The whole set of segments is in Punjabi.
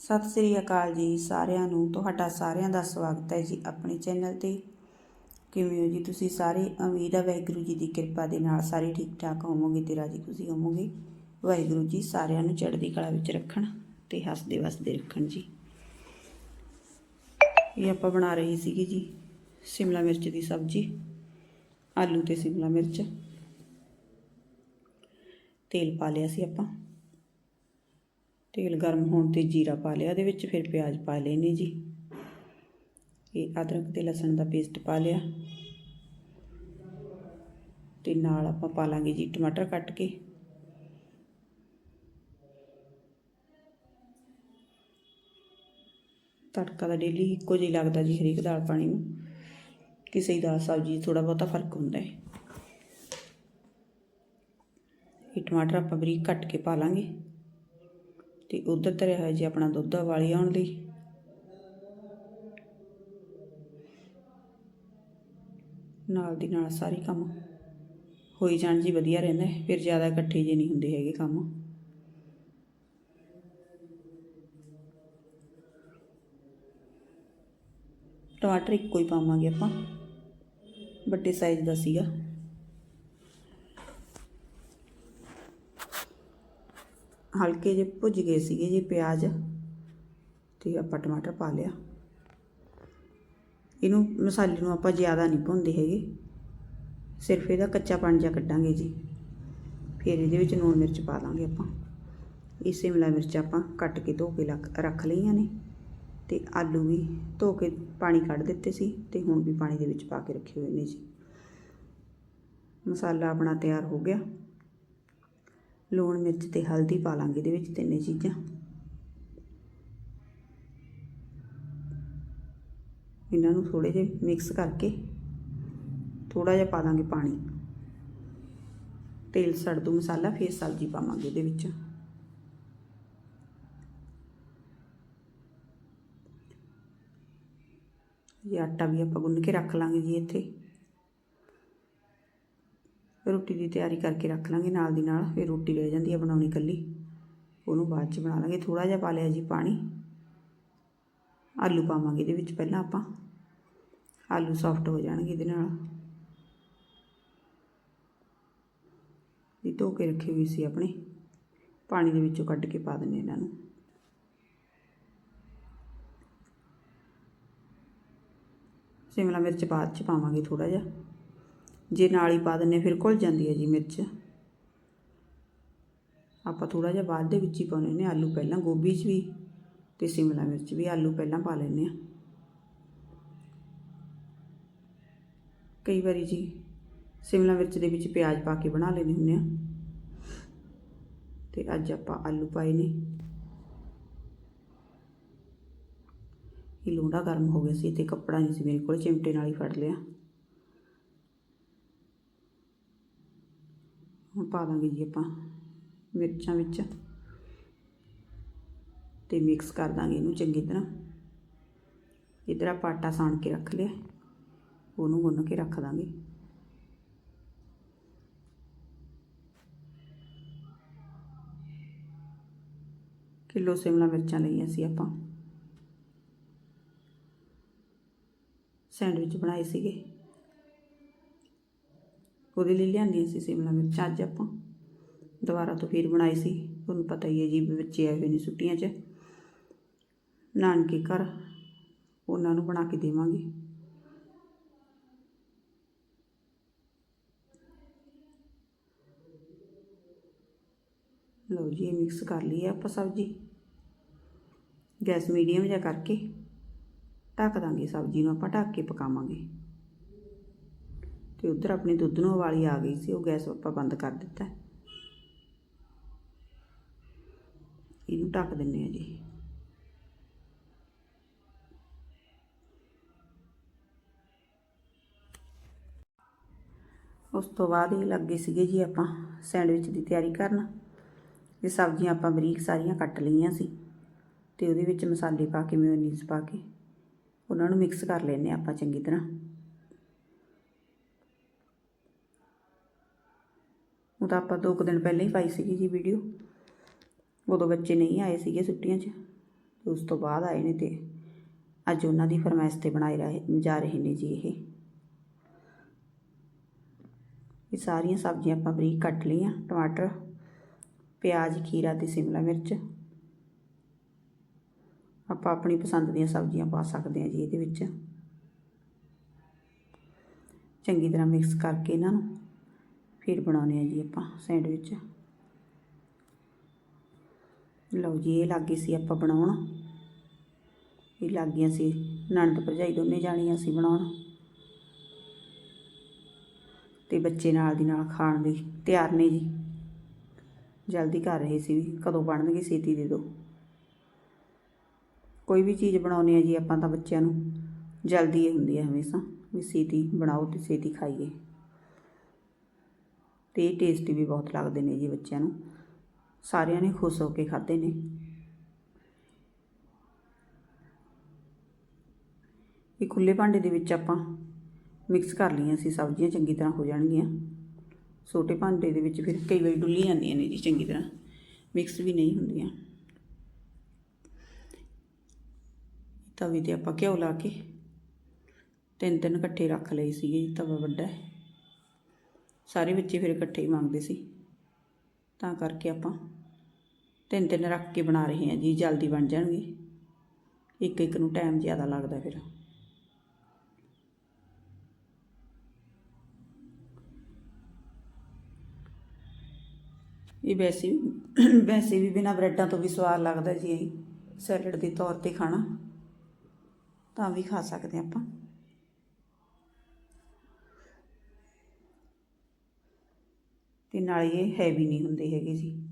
ਸਤਿ ਸ੍ਰੀ ਅਕਾਲ ਜੀ ਸਾਰਿਆਂ ਨੂੰ, ਤੁਹਾਡਾ ਸਾਰਿਆਂ ਦਾ ਸਵਾਗਤ ਹੈ ਜੀ ਆਪਣੇ ਚੈਨਲ ਤੇ। ਕਿਵੇਂ ਹੋ ਜੀ ਤੁਸੀਂ ਸਾਰੇ? ਉਮੀਦ ਹੈ ਵਾਹਿਗੁਰੂ ਜੀ ਦੀ ਕਿਰਪਾ ਦੇ ਨਾਲ ਸਾਰੇ ਠੀਕ ਠਾਕ ਹੋਵੋਗੇ ਤੇ ਰਾਜੀ ਖੁਸ਼ੀ ਹੋਵੋਗੇ। ਵਾਹਿਗੁਰੂ ਜੀ ਸਾਰਿਆਂ ਨੂੰ ਚੜ੍ਹਦੀ ਕਲਾ ਵਿੱਚ ਰੱਖਣ ਤੇ ਹੱਸਦੇ ਵਸਦੇ ਰੱਖਣ ਜੀ। ਇਹ ਆਪਾਂ ਬਣਾ ਰਹੇ ਸੀਗੇ ਜੀ ਸ਼ਿਮਲਾ ਮਿਰਚ ਦੀ ਸਬਜ਼ੀ, ਆਲੂ ਤੇ ਸ਼ਿਮਲਾ ਮਿਰਚ। ਤੇਲ ਪਾ ਲਿਆ ਸੀ ਆਪਾਂ। ਤੇਲ ਗਰਮ ਹੋਣ ਤੇ ਜੀਰਾ ਪਾ ਲਿਆ ਉਹਦੇ ਵਿੱਚ, ਫਿਰ ਪਿਆਜ਼ ਪਾ ਲਏ ਨੇ ਜੀ। ਇਹ ਅਦਰਕ ਤੇ ਲਸਣ ਦਾ ਪੇਸਟ ਪਾ ਲਿਆ। ਤੇ ਨਾਲ ਆਪਾਂ ਪਾ ਲਾਂਗੇ ਜੀ ਟਮਾਟਰ ਕੱਟ ਕੇ। ਤੜਕਾ ਦਾ ਡੇਲੀ ਇੱਕੋ ਜਿਹਾ ਲੱਗਦਾ ਜੀ ਹਰੇਕ ਦਾਲ ਪਾਣੀ ਨੂੰ। ਕਿਸੇ ਦੀ ਦਾਲ ਸਬਜ਼ੀ 'ਚ ਥੋੜਾ ਬਹੁਤਾ ਫ਼ਰਕ ਹੁੰਦਾ ਹੈ। ਇਹ ਟਮਾਟਰ ਆਪਾਂ ਬਰੀਕ ਕੱਟ ਕੇ ਪਾ ਲਾਂਗੇ। ਤੇ ਉਧਰ ਧਰਿਆ ਹੋਇਆ ਜੀ ਆਪਣਾ ਦੁੱਧ ਵਾਲੀ ਆਉਣ ਲਈ। ਨਾਲ ਦੀ ਨਾਲ ਸਾਰੇ ਕੰਮ ਹੋਈ ਜਾਣ ਜੀ ਵਧੀਆ ਰਹਿੰਦਾ ਫਿਰ ਜ਼ਿਆਦਾ ਇਕੱਠੇ ਜੇ ਨਹੀਂ ਹੁੰਦੇ ਹੈਗੇ ਕੰਮ। ਟਮਾਟਰ ਇੱਕੋ ਹੀ ਪਾਵਾਂਗੇ ਆਪਾਂ, ਵੱਡੇ ਸਾਈਜ਼ ਦਾ ਸੀਗਾ। ਹਲਕੇ ਜਿਹੇ ਭੁੱਜ ਗਏ ਸੀਗੇ ਜੀ ਪਿਆਜ਼ ਤੇ ਆਪਾਂ ਟਮਾਟਰ ਪਾ ਲਿਆ। ਇਹਨੂੰ ਮਸਾਲੇ ਨੂੰ ਆਪਾਂ ਜ਼ਿਆਦਾ ਨਹੀਂ ਭੁੰਨਦੇ ਹੈਗੇ। ਸਿਰਫ ਇਹਦਾ ਕੱਚਾ ਕੱਚਾਪਣ ਜਿਹਾ ਕੱਢਾਂਗੇ ਜੀ। ਫਿਰ ਇਹਦੇ ਵਿੱਚ ਲੂਣ ਮਿਰਚ ਪਾ ਦਾਂਗੇ ਆਪਾਂ। ਇਹ ਸ਼ਿਮਲਾ ਮਿਰਚ ਆਪਾਂ ਕੱਟ ਕੇ ਧੋ ਕੇ ਲੱਕ- ਰੱਖ ਲਈਆਂ ਨੇ। ਤੇ ਆਲੂ ਵੀ ਧੋ ਕੇ ਪਾਣੀ ਕੱਢ ਦਿੱਤੇ ਸੀ ਤੇ ਹੁਣ ਵੀ ਪਾਣੀ ਦੇ ਵਿੱਚ ਪਾ ਕੇ ਰੱਖੇ ਹੋਏ ਨੇ ਜੀ। ਮਸਾਲਾ ਆਪਣਾ ਤਿਆਰ ਹੋ ਗਿਆ। ਲੂਣ ਮਿਰਚ ਤੇ ਹਲਦੀ ਪਾ ਲਾਂਗੇ ਇਹਦੇ ਵਿੱਚ ਤਿੰਨੇ ਚੀਜ਼ਾਂ। ਇਹਨਾਂ ਨੂੰ ਥੋੜੇ ਜਿਹੇ ਮਿਕਸ ਕਰਕੇ ਥੋੜਾ ਜਿਹਾ ਪਾ ਦਾਂਗੇ ਪਾਣੀ। ਤੇਲ ਸੜ ਦੂ ਮਸਾਲਾ ਫਿਰ ਸਬਜ਼ੀ ਪਾਵਾਂਗੇ ਇਹਦੇ ਵਿੱਚ। ਇਹ ਆਟਾ ਵੀ ਆਪਾਂ ਗੁੰਨ ਕੇ ਰੱਖ ਲਾਂਗੇ ਜੀ ਇੱਥੇ। ਰੋਟੀ ਦੀ ਤਿਆਰੀ ਕਰਕੇ ਰੱਖ ਲਾਂਗੇ ਨਾਲ ਦੀ ਨਾਲ, ਫਿਰ ਰੋਟੀ ਰਹਿ ਜਾਂਦੀ ਹੈ ਬਣਾਉਣੀ ਇਕੱਲੀ। ਉਹਨੂੰ ਬਾਅਦ ਚ ਬਣਾ ਲਾਂਗੇ ਥੋੜਾ ਜਿਹਾ ਪਾ ਲਿਆ ਜੀ ਪਾਣੀ। ਆਲੂ ਪਾਵਾਂਗੇ ਇਹਦੇ ਵਿੱਚ ਪਹਿਲਾਂ ਆਪਾਂ। ਆਲੂ ਸੌਫਟ ਹੋ ਜਾਣਗੇ ਇਹਦੇ ਨਾਲ। ਇਹ ਧੋ ਕੇ ਰੱਖੀ ਹੋਈ ਸੀ ਆਪਣੇ। ਪਾਣੀ ਦੇ ਵਿੱਚੋਂ ਕੱਢ ਕੇ ਪਾ ਦਿੰਨੇ ਇਹਨਾਂ ਨੂੰ। ਸ਼ਿਮਲਾ ਮਿਰਚ ਬਾਅਦ ਚ ਪਾਵਾਂਗੇ ਥੋੜਾ ਜਿਹਾ। ਜੇ ਨਾਲ ਹੀ ਪਾ ਦਿੰਨੇ ਫਿਰ ਘੁਲ ਜਾਂਦੀ ਹੈ ਜੀ ਮਿਰਚ। ਆਪਾਂ ਥੋੜਾ ਜਿਹਾ ਬਾਅਦ ਦੇ ਵਿੱਚ ਹੀ ਪਾਉਣੇ ਨੇ ਆਲੂ ਪਹਿਲਾਂ ਗੋਭੀ 'ਚ ਵੀ ਤੇ ਸ਼ਿਮਲਾ ਮਿਰਚ ਵੀ ਆਲੂ ਪਹਿਲਾਂ ਪਾ ਲੈਣੇ ਆ ਕਈ ਵਾਰੀ ਜੀ ਸ਼ਿਮਲਾ ਮਿਰਚ ਦੇ ਵਿੱਚ ਪਿਆਜ਼ ਪਾ ਕੇ ਬਣਾ ਲੈਂਦੇ ਹੁੰਦੇ ਆ ਤੇ ਅੱਜ ਆਪਾਂ ਆਲੂ ਪਾਏ ਨੇ। ਇਹ ਲੋਂਡਾ ਗਰਮ ਹੋ ਗਿਆ ਸੀ ਤੇ ਕੱਪੜਾ ਨਹੀਂ ਸੀ ਮੇਰੇ ਕੋਲ ਚਿਮਟੇ ਨਾਲ ਹੀ ਫੜ ਲਿਆ। ਹੁਣ ਪਾ ਦਾਂਗੇ ਜੀ ਆਪਾਂ ਮਿਰਚਾਂ ਵਿੱਚ ਤੇ ਮਿਕਸ ਕਰ ਦਾਂਗੇ ਇਹਨੂੰ ਚੰਗੀ ਤਰ੍ਹਾਂ। ਇਧਰ ਆਪਾਂ ਆਟਾ ਸਾਣ ਕੇ ਰੱਖ ਲਿਆ, ਉਹਨੂੰ ਗੁੰਨ ਕੇ ਰੱਖ ਦਾਂਗੇ। ਕਿਲੋ ਸ਼ਿਮਲਾ ਮਿਰਚਾਂ ਲਈਆਂ ਸੀ ਆਪਾਂ। ਸੈਂਡਵਿਚ ਬਣਾਏ ਸੀਗੇ। ਉਹਦੇ ਲਈ ਲਿਆਂਦੀਆਂ ਸੀ ਸ਼ਿਮਲਾ ਮਿਰਚ। ਅੱਜ ਆਪਾਂ ਦੁਬਾਰਾ ਤੋਂ ਫਿਰ ਬਣਾਈ ਸੀ। ਤੁਹਾਨੂੰ ਪਤਾ ਹੀ ਹੈ ਜੀ ਬੱਚੇ ਆਏ ਹੋਏ ਨੇ ਛੁੱਟੀਆਂ 'ਚ। ਨਾਨਕੇ ਘਰ, ਉਹਨਾਂ ਨੂੰ ਬਣਾ ਕੇ ਦੇਵਾਂਗੇ। ਲਓ ਜੀ, ਇਹ ਮਿਕਸ ਕਰ ਲਈ ਆਪਾਂ ਸਬਜ਼ੀ। ਗੈਸ ਮੀਡੀਅਮ ਜਿਹਾ ਕਰਕੇ ਢੱਕ ਦਾਂਗੇ, ਸਬਜ਼ੀ ਨੂੰ ਆਪਾਂ ਢੱਕ ਕੇ ਪਕਾਵਾਂਗੇ। ਤੇ ਉਧਰ ਆਪਣੀ ਦੁੱਧ ਨੂੰ ਉਬਾਲੀ ਆ ਗਈ ਸੀ, ਉਹ ਗੈਸ ਆਪਾਂ ਬੰਦ ਕਰ ਦਿੱਤਾ। ਇਹਨੂੰ ਢੱਕ ਦਿੰਨੇ ਆ ਜੀ। ਉਸ ਤੋਂ ਬਾਅਦ ਇਹ ਲੱਗੇ ਸੀਗੇ ਜੀ ਆਪਾਂ ਸੈਂਡਵਿਚ ਦੀ ਤਿਆਰੀ ਕਰਨ। ਇਹ ਸਬਜ਼ੀਆਂ ਆਪਾਂ ਬਰੀਕ ਸਾਰੀਆਂ ਕੱਟ ਲਈਆਂ ਸੀ ਤੇ ਉਹਦੇ ਵਿੱਚ ਮਸਾਲੇ ਪਾ ਕੇ, ਮਿਓਨੀਜ਼ ਪਾ ਕੇ, ਉਹਨਾਂ ਨੂੰ ਮਿਕਸ ਕਰ ਲੈਣੇ ਆਪਾਂ ਚੰਗੀ ਤਰ੍ਹਾਂ। ਉਹ ਤਾਂ ਆਪਾਂ ਦੋ ਕੁ ਦਿਨ ਪਹਿਲਾਂ ਹੀ ਪਾਈ ਸੀਗੀ ਜੀ ਵੀਡੀਓ। ਉਦੋਂ ਬੱਚੇ ਨਹੀਂ ਆਏ ਸੀਗੇ ਛੁੱਟੀਆਂ 'ਚ ਉਸ ਤੋਂ ਬਾਅਦ ਆਏ ਨੇ ਤੇ ਅੱਜ ਉਹਨਾਂ ਦੀ ਫਰਮਾਇਸ਼ ਤੇ ਬਣਾਏ ਰਹੇ, ਜਾ ਰਹੇ ਨੇ ਜੀ ਇਹ। ਇਹ ਸਾਰੀਆਂ ਸਬਜ਼ੀਆਂ ਆਪਾਂ ਬਰੀਕ ਕੱਟ ਲਈਆਂ, ਟਮਾਟਰ, ਪਿਆਜ਼, ਖੀਰਾ ਤੇ ਸ਼ਿਮਲਾ ਮਿਰਚ। ਆਪਾਂ ਆਪਣੀ ਪਸੰਦ ਦੀਆਂ ਸਬਜ਼ੀਆਂ ਪਾ ਸਕਦੇ ਹਾਂ ਜੀ ਇਹਦੇ ਵਿੱਚ। ਚੰਗੀ ਤਰ੍ਹਾਂ ਮਿਕਸ ਕਰਕੇ ਇਹਨਾਂ ਨੂੰ। ਫਿਰ ਬਣਾਉਣੇ ਆ ਜੀ ਆਪਾਂ ਸੈਂਡਵਿਚ। ਲਓ ਜੀ, ਇਹ ਲੱਗ ਸੀ ਆਪਾਂ ਬਣਾਉਣ। ਇਹ ਲੱਗ ਸੀ, ਨਣਦ ਭਰਜਾਈ ਦੋਨੇ ਜਾਣੀਆਂ ਸੀ ਬਣਾਉਣ। ਤੇ ਬੱਚੇ ਨਾਲ ਦੀ ਨਾਲ ਖਾਣ ਲਈ ਤਿਆਰ ਨੇ ਜੀ। ਜਲਦੀ ਕਰ ਰਹੇ ਸੀ ਵੀ, ਕਦੋਂ ਬਣਨਗੇ ਛੇਤੀ ਦੇ ਦਿਓ ਕੋਈ ਵੀ ਚੀਜ਼ ਬਣਾਉਣੀ ਹੈ ਜੀ ਆਪਾਂ ਤਾਂ ਬੱਚਿਆਂ ਨੂੰ, ਜਲਦੀ ਇਹ ਹੁੰਦੀ ਹੈ ਹਮੇਸ਼ਾ, ਵੀ ਛੇਤੀ ਬਣਾਓ ਤੇ ਛੇਤੀ ਖਾਈਏ। ਤੇ ਇਹ ਟੇਸਟੀ ਵੀ ਬਹੁਤ ਲੱਗਦੇ ਨੇ ਜੀ ਬੱਚਿਆਂ ਨੂੰ। ਸਾਰਿਆਂ ਨੇ ਖੁਸ਼ ਹੋ ਕੇ ਖਾਧੇ ਨੇ। ਇਹ ਖੁੱਲੇ ਭਾਂਡੇ ਦੇ ਵਿੱਚ ਆਪਾਂ ਮਿਕਸ ਕਰ ਲਈਆਂ ਸੀ, ਸਬਜ਼ੀਆਂ ਚੰਗੀ ਤਰ੍ਹਾਂ ਹੋ ਜਾਣਗੀਆਂ। ਛੋਟੇ ਭਾਂਡੇ ਦੇ ਵਿੱਚ ਫਿਰ ਕਈ ਵਾਰੀ ਡੁੱਲੀ ਜਾਂਦੀਆਂ ਨੇ ਜੀ ਚੰਗੀ ਤਰ੍ਹਾਂ ਮਿਕਸ ਵੀ ਨਹੀਂ ਹੁੰਦੀਆਂ। ਤਵੇ ਤੇ ਆਪਾਂ ਘਿਓ ਲਾ ਕੇ ਤਿੰਨ ਤਿੰਨ ਇਕੱਠੇ ਰੱਖ ਲਏ ਸੀਗੇ ਜੀ, ਤਵਾ ਵੱਡਾ ਹੈ। ਸਾਰੇ ਬੱਚੇ ਫਿਰ ਇਕੱਠੇ ਹੀ ਮੰਗਦੇ ਸੀ। ਤਾਂ ਕਰਕੇ ਆਪਾਂ ਤਿੰਨ ਤਿੰਨ ਰੱਖ ਕੇ ਬਣਾ ਰਹੇ ਹਾਂ ਜੀ, ਜਲਦੀ ਬਣ ਜਾਣਗੇ। ਇੱਕ ਇੱਕ ਨੂੰ ਟਾਈਮ ਜ਼ਿਆਦਾ ਲੱਗਦਾ ਫਿਰ। ਇਹ ਵੈਸੇ ਵੈਸੇ ਵੀ ਬਿਨਾਂ ਬ੍ਰੈਡਾਂ ਤੋਂ ਵੀ ਸਵਾਦ ਲੱਗਦਾ ਜੀ ਸੈਲਡ ਦੇ ਤੌਰ ਤੇ ਖਾਣਾ। ਤਾਂ ਵੀ ਖਾ ਸਕਦੇ ਆਪਾਂ। ਤੇ ਨਾਲ ਇਹ ਹੈਵੀ ਨਹੀਂ ਹੁੰਦੇ ਹੈਗੇ ਜੀ।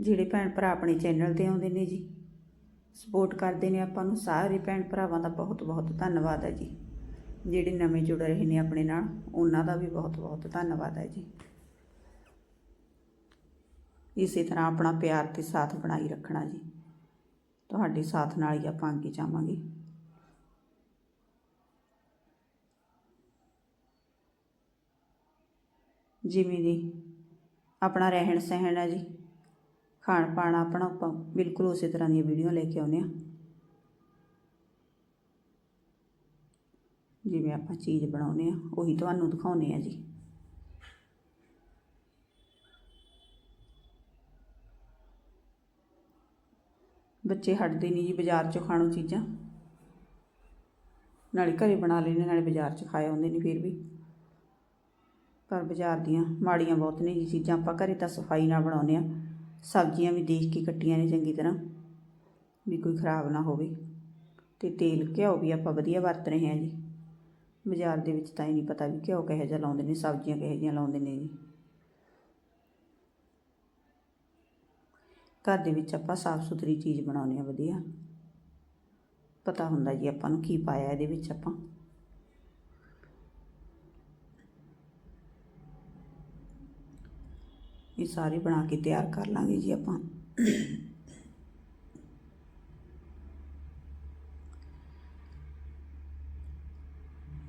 ਜਿਹੜੇ ਭੈਣ ਭਰਾ ਆਪਣੇ ਚੈਨਲ ਤੇ ਆਉਂਦੇ ਨੇ ਜੀ ਸਪੋਰਟ ਕਰਦੇ ਨੇ ਆਪਾਂ ਨੂੰ, ਸਾਰੇ ਭੈਣ ਭਰਾਵਾਂ ਦਾ ਬਹੁਤ ਬਹੁਤ ਧੰਨਵਾਦ ਹੈ ਜੀ। ਜਿਹੜੇ ਨਵੇਂ ਜੁੜ ਰਹੇ ਨੇ ਆਪਣੇ ਨਾਲ, ਉਹਨਾਂ ਦਾ ਵੀ ਬਹੁਤ ਬਹੁਤ ਧੰਨਵਾਦ ਹੈ ਜੀ। ਇਸੇ ਤਰ੍ਹਾਂ ਆਪਣਾ ਪਿਆਰ ਤੇ ਸਾਥ ਬਣਾਈ ਰੱਖਣਾ ਜੀ। ਤੁਹਾਡੇ ਸਾਥ ਨਾਲ ਹੀ ਆਪਾਂ ਅੱਗੇ ਜਾਵਾਂਗੇ। ਜਿਵੇਂ ਦੀ ਆਪਣਾ ਰਹਿਣ ਸਹਿਣ ਹੈ ਜੀ। ਖਾਣ ਪਾਣ ਆਪਣਾ ਆਪਾਂ ਬਿਲਕੁਲ ਉਸੇ ਤਰ੍ਹਾਂ ਦੀਆਂ ਵੀਡੀਓ ਲੈ ਕੇ ਆਉਂਦੇ ਆ। ਜਿਵੇਂ ਆਪਾਂ ਚੀਜ਼ ਬਣਾਉਂਦੇ ਆ, ਉਹੀ ਤੁਹਾਨੂੰ ਦਿਖਾਉਂਦੇ ਆ ਜੀ। ਬੱਚੇ ਹਟਦੇ ਨਹੀਂ ਜੀ ਬਾਜ਼ਾਰ 'ਚੋਂ ਖਾਣੋਂ ਚੀਜ਼ਾਂ। ਨਾਲੇ ਘਰੇ ਬਣਾ ਲੈਂਦੇ, ਨਾਲੇ ਬਾਜ਼ਾਰ 'ਚ ਖਾਏ ਹੁੰਦੇ ਨੇ ਫਿਰ ਵੀ। ਪਰ ਬਾਜ਼ਾਰ ਦੀਆਂ ਮਾੜੀਆਂ ਬਹੁਤ ਨੇ ਜੀ ਚੀਜ਼ਾਂ, ਆਪਾਂ ਘਰੇ ਤਾਂ ਸਫ਼ਾਈ ਨਾਲ ਬਣਾਉਂਦੇ ਆ ਸਬਜ਼ੀਆਂ ਵੀ ਦੇਖ ਕੇ ਕੱਟੀਆਂ ਨੇ ਚੰਗੀ ਤਰ੍ਹਾਂ, ਵੀ ਕੋਈ ਖਰਾਬ ਨਾ ਹੋਵੇ। ਤੇ ਤੇਲ, ਘਿਓ ਵੀ ਆਪਾਂ ਵਧੀਆ ਵਰਤ ਰਹੇ ਹਾਂ ਜੀ। ਬਾਜ਼ਾਰ ਦੇ ਵਿੱਚ ਤਾਂ ਹੀ ਨਹੀਂ ਪਤਾ ਵੀ ਘਿਓ ਕਿਹੋ ਜਿਹਾ ਲਾਉਂਦੇ ਨੇ, ਸਬਜ਼ੀਆਂ ਕਿਹੋ ਜਿਹੀਆਂ ਲਾਉਂਦੇ ਨੇ ਜੀ। ਘਰ ਦੇ ਵਿੱਚ ਆਪਾਂ ਸਾਫ਼ ਸੁਥਰੀ ਚੀਜ਼ ਬਣਾਉਂਦੇ ਆ ਵਧੀਆ। ਪਤਾ ਹੁੰਦਾ ਜੀ ਆਪਾਂ ਨੂੰ ਕੀ ਪਾਇਆ ਇਹਦੇ ਵਿੱਚ ਆਪਾਂ। ਇਹ ਸਾਰੇ ਬਣਾ ਕੇ ਤਿਆਰ ਕਰ ਲਾਂਗੇ ਜੀ ਆਪਾਂ।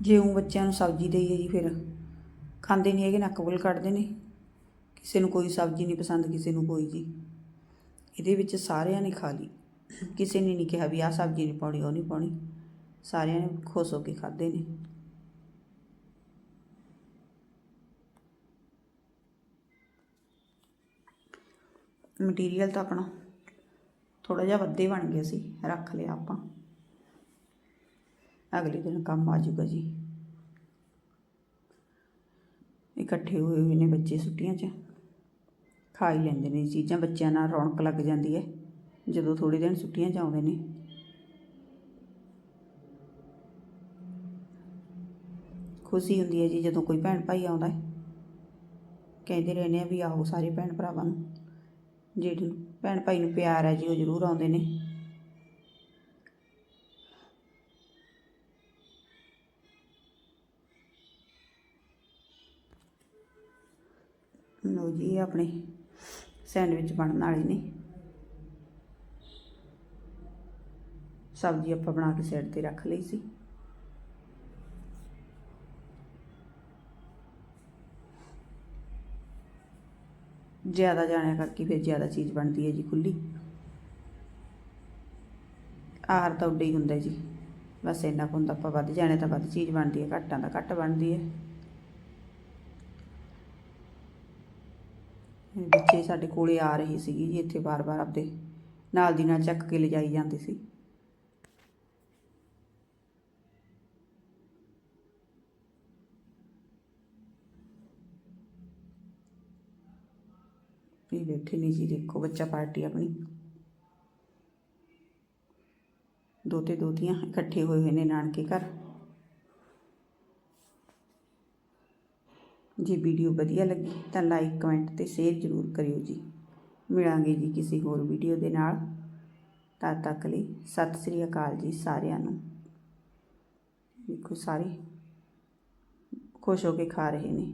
ਜੇ ਉਹ ਬੱਚਿਆਂ ਨੂੰ ਸਬਜ਼ੀ ਦੇਈਏ ਜੀ ਫਿਰ ਖਾਂਦੇ ਨਹੀਂ ਹੈਗੇ, ਨੱਕ ਬੁੱਲ ਕੱਢਦੇ ਨੇ। ਕਿਸੇ ਨੂੰ ਕੋਈ ਸਬਜ਼ੀ ਨਹੀਂ ਪਸੰਦ, ਕਿਸੇ ਨੂੰ ਕੋਈ ਜੀ। ਇਹਦੇ ਵਿੱਚ ਸਾਰਿਆਂ ਨੇ ਖਾ ਲਈ। ਕਿਸੇ ਨੇ ਨਹੀਂ ਕਿਹਾ ਵੀ ਆਹ ਸਬਜ਼ੀ ਨਹੀਂ ਪਾਉਣੀ, ਉਹ ਨਹੀਂ ਪਾਉਣੀ। ਸਾਰਿਆਂ ਨੇ ਖੁਸ਼ ਹੋ ਕੇ ਖਾਦੇ ਨੇ। ਮਟੀਰੀਅਲ ਤਾਂ ਆਪਣਾ ਥੋੜਾ ਜਿਹਾ ਵੱਧੇ ਬਣ ਗਿਆ ਸੀ, ਰੱਖ ਲਿਆ ਆਪਾਂ। ਅਗਲੇ ਦਿਨ ਕੰਮ ਆ ਜਾਊਗਾ ਜੀ। ਇਕੱਠੇ ਹੋਏ ਹੋਏ ਨੇ ਬੱਚੇ ਛੁੱਟੀਆਂ 'ਚ। ਖਾ ਹੀ ਲੈਂਦੇ ਨੇ ਚੀਜ਼ਾਂ, ਬੱਚਿਆਂ ਨਾਲ ਰੌਣਕ ਲੱਗ ਜਾਂਦੀ ਹੈ, ਜਦੋਂ ਥੋੜੇ ਦਿਨ ਛੁੱਟੀਆਂ 'ਚ ਆਉਂਦੇ ਨੇ। ਖੁਸ਼ੀ ਹੁੰਦੀ ਹੈ ਜੀ ਜਦੋਂ ਕੋਈ ਭੈਣ ਭਾਈ ਆਉਂਦਾ ਹੈ। ਕਹਿੰਦੇ ਰਹਿੰਦੇ ਆ ਵੀ ਆਓ ਸਾਰੇ ਭੈਣ ਭਰਾਵਾਂ ਨੂੰ। ਜਿਹੜੇ ਭੈਣ ਭਾਈ ਨੂੰ ਪਿਆਰ ਹੈ ਜੀ, ਉਹ ਜ਼ਰੂਰ ਆਉਂਦੇ ਨੇ। ਲਓ ਜੀ ਆਪਣੇ ਸੈਂਡਵਿਚ ਬਣਨ ਵਾਲੇ ਨੇ ਸਬਜ਼ੀ ਆਪਾਂ ਬਣਾ ਕੇ ਸਾਈਡ ਤੇ ਰੱਖ ਲਈ ਸੀ। ਜ਼ਿਆਦਾ ਜਾਣਿਆ ਕਰਕੇ ਫਿਰ ਜ਼ਿਆਦਾ ਚੀਜ਼ ਬਣਦੀ ਹੈ ਜੀ ਖੁੱਲੀ। ਆਰ ਤਾਂ ਉੱਡੇ ਹੀ ਹੁੰਦਾ ਜੀ। ਬਸ ਇੰਨਾ ਕੁ ਹੁੰਦਾ, ਆਪਾਂ ਵੱਧ ਜਾਣੇ ਤਾਂ ਵੱਧ ਚੀਜ਼ ਬਣਦੀ ਹੈ, ਘੱਟਾਂ ਤਾਂ ਘੱਟ ਬਣਦੀ ਹੈ ਇਹ ਬੱਚੇ ਸਾਡੇ ਕੋਲੇ ਆ ਰਹੇ ਸੀਗੇ ਜੀ ਇੱਥੇ ਬਾਰ-ਬਾਰ ਆਪਦੇ ਨਾਲ ਦੀ ਨਾਲ ਚੱਕ ਕੇ ਲਿਜਾਈ ਜਾਂਦੀ ਸੀ। ਇਹ ਬੈਠੇ ਨੇ ਜੀ, ਦੇਖੋ ਬੱਚਾ ਪਾਰਟੀ ਆਪਣੀ। ਦੋਤੇ ਦੋਤੀਆਂ ਇਕੱਠੇ ਹੋਏ ਹੋਏ ਨੇ ਨਾਨਕੇ ਘਰ। ਜੇ ਵੀਡੀਓ ਵਧੀਆ ਲੱਗੀ ਤਾਂ ਲਾਈਕ ਕਮੈਂਟ ਤੇ ਸ਼ੇਅਰ ਜ਼ਰੂਰ ਕਰਿਓ ਜੀ। ਮਿਲਾਂਗੇ ਜੀ ਕਿਸੇ ਹੋਰ ਵੀਡੀਓ ਦੇ ਨਾਲ। ਤਦ ਤੱਕ ਲਈ ਸਤਿ ਸ੍ਰੀ ਅਕਾਲ ਜੀ ਸਾਰਿਆਂ ਨੂੰ। ਦੇਖੋ ਸਾਰੇ ਖੁਸ਼ ਹੋ ਕੇ ਖਾ ਰਹੇ ਨੇ।